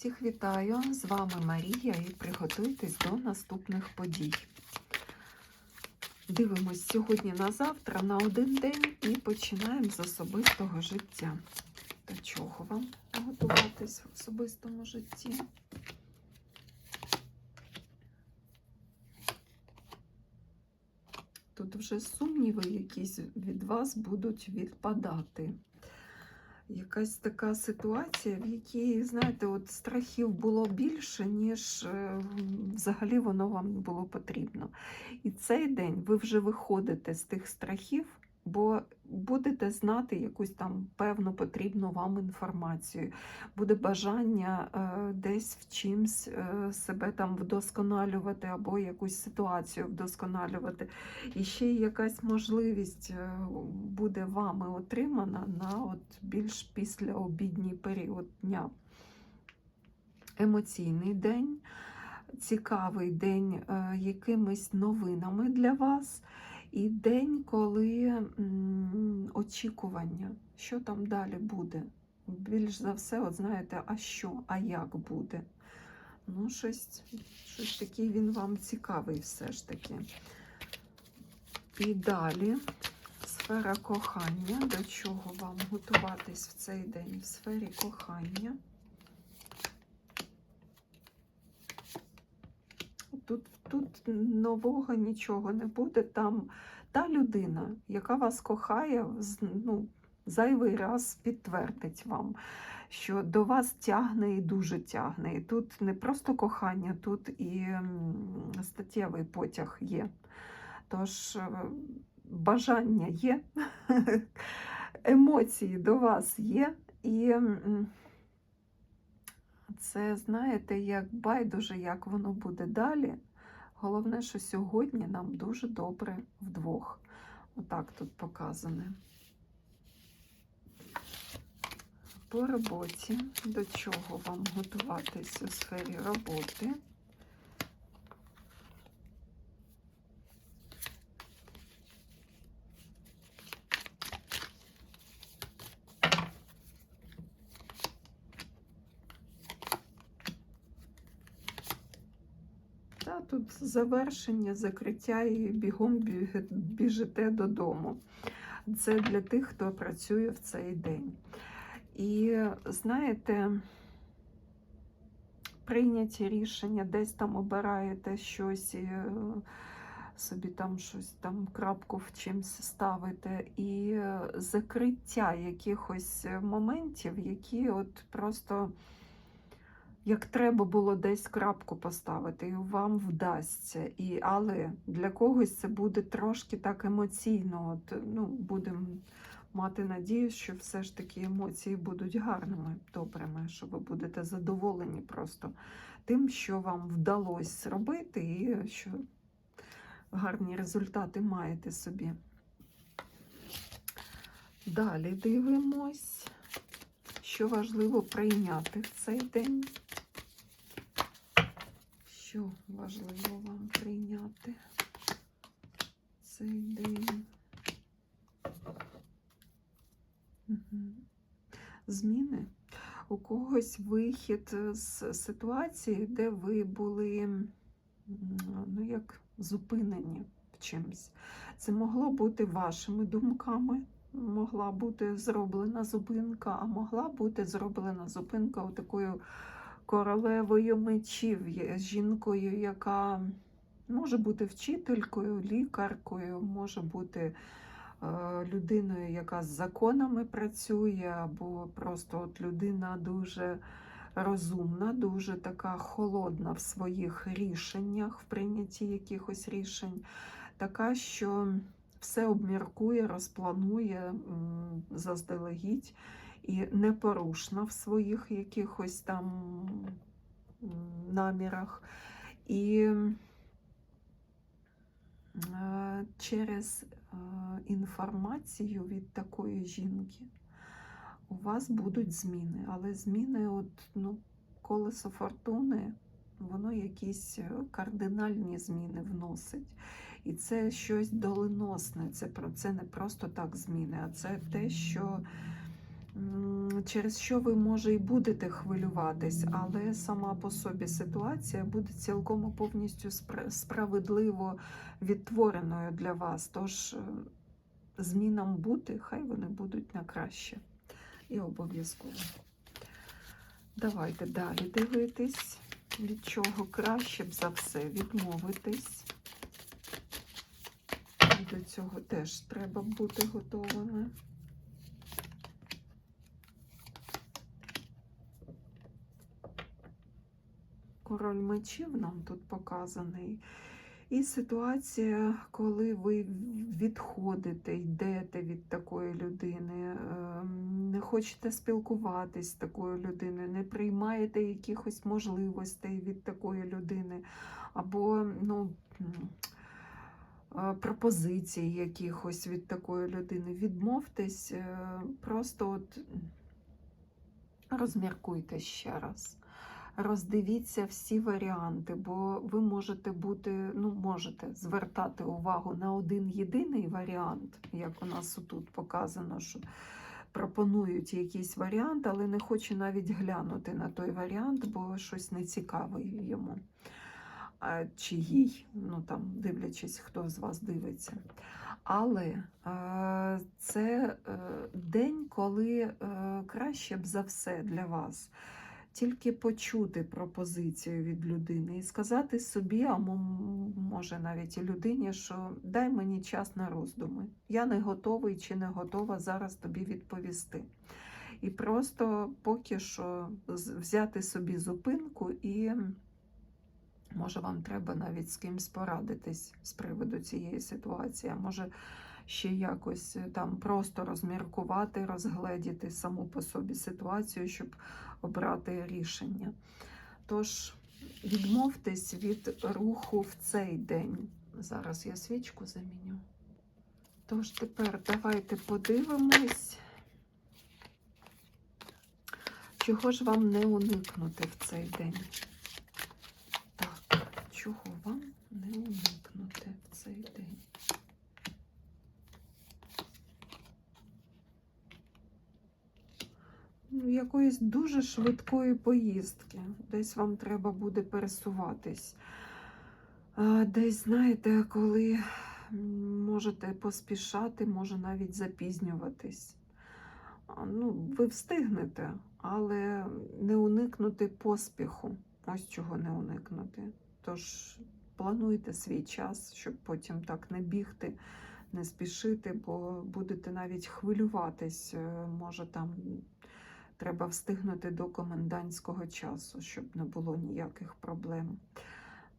Всіх вітаю! З вами Марія і приготуйтесь до наступних подій. Дивимось сьогодні на завтра на один день і починаємо з особистого життя. До чого вам готуватись в особистому житті? Тут вже сумніви якісь від вас будуть відпадати якась така ситуація, в якій, знаєте, от страхів було більше, ніж е, взагалі воно вам було потрібно. І цей день ви вже виходите з тих страхів, бо будете знати якусь там певну потрібну вам інформацію. Буде бажання е, десь в чимсь е, себе там вдосконалювати або якусь ситуацію вдосконалювати. І ще якась можливість е, буде вами отримана на от більш післяобідній період дня. Емоційний день, цікавий день якимись новинами для вас. І день, коли очікування, що там далі буде. Більш за все, от знаєте, а що, а як буде. Ну, щось, щось такий він вам цікавий все ж таки. І далі сфера кохання. До чого вам готуватись в цей день в сфері кохання? Тут, тут нового нічого не буде. Там та людина, яка вас кохає, ну, зайвий раз підтвердить вам, що до вас тягне і дуже тягне. І тут не просто кохання, тут і статтєвий потяг є. Тож е, бажання є, емоції до вас є. І це, знаєте, як байдуже, як воно буде далі. Головне, що сьогодні нам дуже добре вдвох. Отак тут показане. По роботі, до чого вам готуватись у сфері роботи? Та тут завершення, закриття і бігом біжите додому. Це для тих, хто працює в цей день. І знаєте, прийняті рішення, десь там обираєте щось, і, е, собі там щось там крапку в чимсь ставите, і е, закриття якихось моментів, які от просто як треба було десь крапку поставити, і вам вдасться. І, але для когось це буде трошки так емоційно. От, ну, Будемо мати надію, що все ж таки емоції будуть гарними, добрими, що ви будете задоволені просто тим, що вам вдалося зробити, і що гарні результати маєте собі. Далі дивимось, що важливо прийняти в цей день. Що важливо вам прийняти цей день? Зміни. У когось вихід з ситуації, де ви були ну, як зупинені в чимось. Це могло бути вашими думками, могла бути зроблена зупинка, а могла бути зроблена зупинка у такою королевою мечів, жінкою, яка може бути вчителькою, лікаркою, може бути е, людиною, яка з законами працює, або просто от людина дуже розумна, дуже така холодна в своїх рішеннях, в прийнятті якихось рішень, така, що все обміркує, розпланує заздалегідь і непорушна в своїх якихось там намірах. І е, через е, інформацію від такої жінки у вас будуть зміни. Але зміни, от, ну, колесо фортуни, воно якісь е, кардинальні зміни вносить. І це щось доленосне. Це, це не просто так зміни, а це те, що через що ви може і будете хвилюватись, але сама по собі ситуація буде цілком повністю справедливо відтвореною для вас. Тож е, змінам бути, хай вони будуть на краще і обов'язково. Давайте далі дивитись, від чого краще б за все відмовитись. До цього теж треба бути готовими. Король мечів нам тут показаний. І ситуація, коли ви відходите, йдете від такої людини, ем, не хочете спілкуватись з такою людиною, не приймаєте якихось можливостей від такої людини, або ну, е, пропозицій якихось від такої людини. Відмовтесь, е, просто от розміркуйте ще раз роздивіться всі варіанти, бо ви можете бути, ну, можете звертати увагу на один єдиний варіант, як у нас тут показано, що пропонують якийсь варіант, але не хоче навіть глянути на той варіант, бо щось не цікаве йому. Чи їй, ну там дивлячись, хто з вас дивиться. Але е, це е, день, коли е, краще б за все для вас тільки почути пропозицію від людини і сказати собі, а може навіть і людині, що дай мені час на роздуми. Я не готовий чи не готова зараз тобі відповісти. І просто поки що взяти собі зупинку і. Може, вам треба навіть з кимсь порадитись з приводу цієї ситуації, може ще якось е, там просто розміркувати, розгледіти саму по собі ситуацію, щоб обрати рішення. Тож відмовтесь від руху в цей день. Зараз я свічку заміню. Тож тепер давайте подивимось, чого ж вам не уникнути в цей день. Так, чого вам не уникнути в цей день? Ну, Якоїсь дуже швидкої поїздки. Десь вам треба буде пересуватись. Десь, знаєте, коли можете поспішати, може навіть запізнюватись. Ну, ви встигнете, але не уникнути поспіху. Ось чого не уникнути. Тож плануйте свій час, щоб потім так не бігти, не спішити, бо будете навіть хвилюватись. е, Може там треба встигнути до комендантського часу, щоб не було ніяких проблем.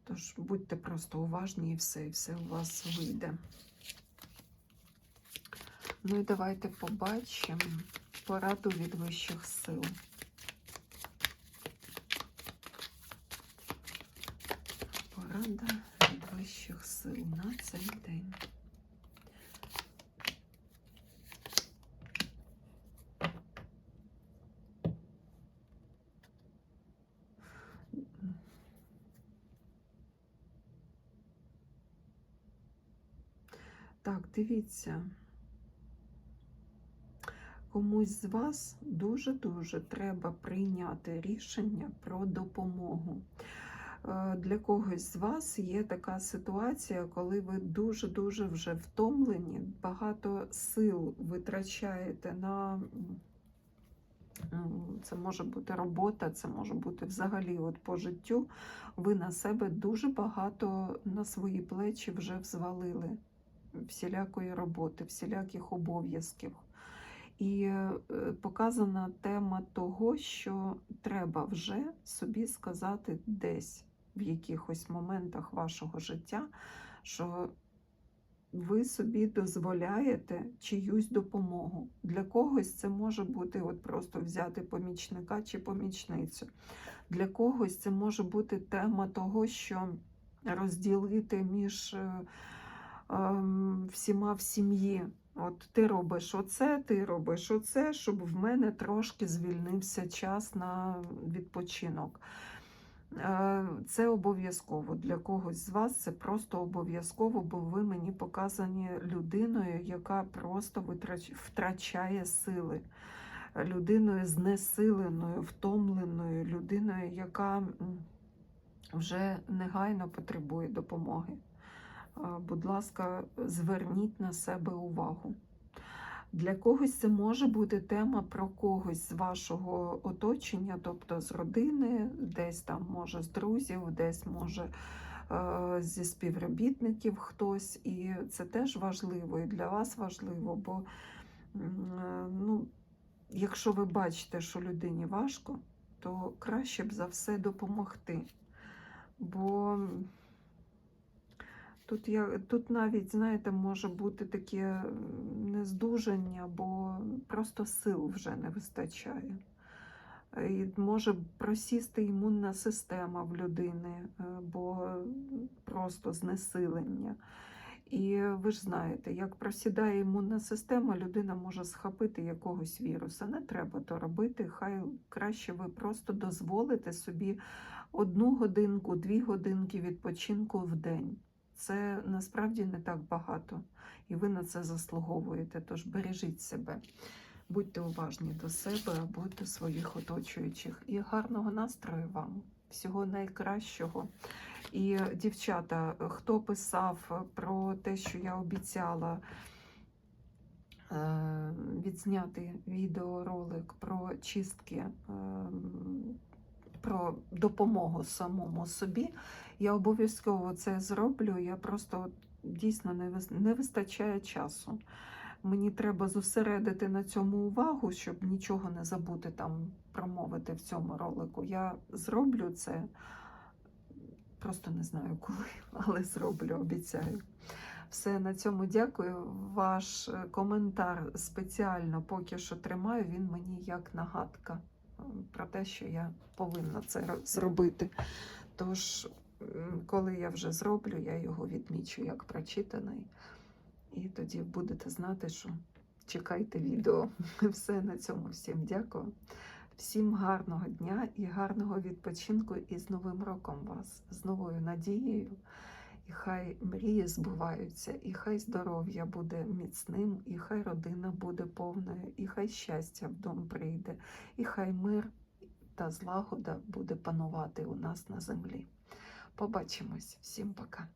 Тож будьте просто уважні і все, і все у вас вийде. Ну і давайте побачимо пораду від вищих сил. Порада від вищих сил на цей день. Так, дивіться. Комусь з вас дуже-дуже треба прийняти рішення про допомогу. Е, Для когось з вас є така ситуація, коли ви дуже-дуже вже втомлені, багато сил витрачаєте на ну, це може бути робота, це може бути взагалі от по життю. Ви на себе дуже багато на свої плечі вже взвалили всілякої роботи, всіляких обов'язків. І е, показана тема того, що треба вже собі сказати десь в якихось моментах вашого життя, що ви собі дозволяєте чиюсь допомогу. Для когось це може бути от просто взяти помічника чи помічницю. Для когось це може бути тема того, що розділити між е, всіма в сім'ї. От ти робиш оце, ти робиш оце, щоб в мене трошки звільнився час на відпочинок. Е, Це обов'язково для когось з вас. Це просто обов'язково, бо ви мені показані людиною, яка просто втрачає сили. людиною знесиленою, втомленою, людиною, яка вже негайно потребує допомоги. Будь ласка, зверніть на себе увагу. Для когось це може бути тема про когось з вашого оточення, тобто з родини, десь там може з друзів, десь може е, зі співробітників хтось. І це теж важливо і для вас важливо, бо е, ну, якщо ви бачите, що людині важко, то краще б за все допомогти. Бо Тут, я, тут навіть, знаєте, може бути таке нездужання, бо просто сил вже не вистачає. Е, І може просісти імунна система в людини, е, бо просто знесилення. І ви ж знаєте, як просідає імунна система, людина може схопити якогось віруса. Не треба то робити. Хай краще ви просто дозволите собі одну годинку, дві годинки відпочинку в день. Це насправді не так багато, і ви на це заслуговуєте. Тож бережіть себе, будьте уважні до себе або до своїх оточуючих. І гарного настрою вам, всього найкращого. І дівчата, хто писав про те, що я обіцяла е, відзняти відеоролик про чистки, ем, про допомогу самому собі, я обов'язково це зроблю. Я просто дійсно не, вистачає часу. Мені треба зосередити на цьому увагу, щоб нічого не забути там промовити в цьому ролику. Я зроблю це, просто не знаю коли, але зроблю, обіцяю. Все, на цьому дякую. Ваш е, коментар спеціально поки що тримаю, він мені як нагадка про те, що я повинна це зробити. Тож, коли я вже зроблю, я його відмічу як прочитаний. І тоді будете знати, що чекайте відео. Все на цьому всім дякую. Всім гарного дня і гарного відпочинку і з Новим роком вас, з новою надією. І хай мрії збуваються, і хай здоров'я буде міцним, і хай родина буде повною, і хай щастя в дом прийде, і хай мир та злагода буде панувати у нас на землі. Побачимось. Всім пока.